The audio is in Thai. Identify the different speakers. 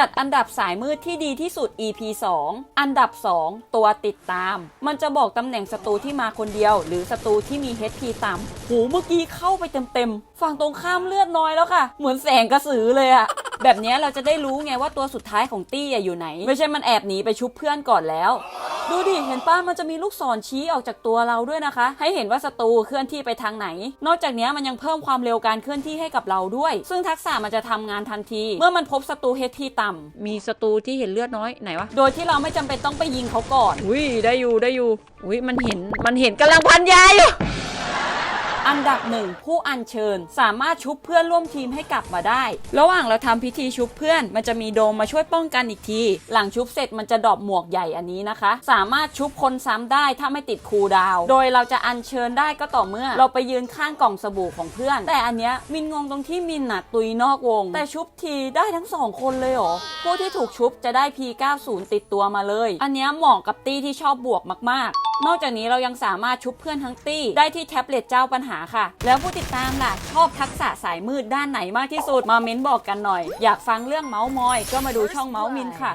Speaker 1: จัดอันดับสายมืดที่ดีที่สุด EP 2 อันดับ 2 ตัวติดตาม มันจะบอกตำแหน่งศัตรูที่มาคนเดียว หรือศัตรูที่มี HP ต่ำโหเมื่อกี้เข้าไปเต็มๆ ฝั่งตรงข้ามเลือดน้อยแล้วค่ะ เหมือนแสงกระสือเลยอะแบบนี้เราจะได้รู้ไงว่าตัวสุดท้ายของตี้อยู่ไหน ไม่ใช่มันแอบหนีไปชุบเพื่อนก่อนแล้ว ดูดิ เห็นป้ามันจะมีลูกศรชี้ออกจากตัวเราด้วยนะคะ ให้เห็นว่าศัตรูเคลื่อนที่ไปทางไหน นอกจากเนี้ยมันยังเพิ่มความเร็วการเคลื่อนที่ให้กับเราด้วย ซึ่งทักษะมันจะทำงานทันที เมื่อมันพบศัตรู HP ต่ำมีศัตรูที่เห็นเลือดน้อยไหนวะ โดยที่เราไม่จำเป็นต้องไปยิงเขาก่อน อุ้ยได้อยู่ได้อยู่ อุ้ยมันเห็นมันเห็นกำลังพันยาอยู่ อันดับหนึ่งผู้อัญเชิญ สามารถชุบเพื่อนร่วมทีมให้กลับมาได้ ระหว่างเราทำพิธีชุบเพื่อน มันจะมีโดมมาช่วยป้องกันอีกที หลังชุบเสร็จมันจะดรอปหมวกใหญ่อันนี้นะคะ สามารถชุบคนซ้ำได้ถ้าไม่ติดคูดาว โดยเราจะอัญเชิญได้ก็ต่อเมื่อ เราไปยืนข้างกล่องสบู่ของเพื่อน แต่อันเนี้ยมินงงตรงที่มินน่ะตุยนอกวง แต่ชุบทีได้ทั้งสองคนเลยเหรอผู้ที่ถูกชุบจะได้ P90 ติดตัวมาเลย อันเนี้ยเหมาะกับตี้ที่ชอบบวกมากๆ นอกจากนี้เรายังสามารถชุบเพื่อนทั้งตี้ ได้ที่แท็บเล็ตเจ้าปัญหาค่ะ แล้วผู้ติดตามล่ะ ชอบทักษะสายมืดด้านไหนมากที่สุดมาเม้นบอกกันหน่อย อยากฟังเรื่องเมาส์มอย ก็มาดูช่องเมาส์มินค่ะ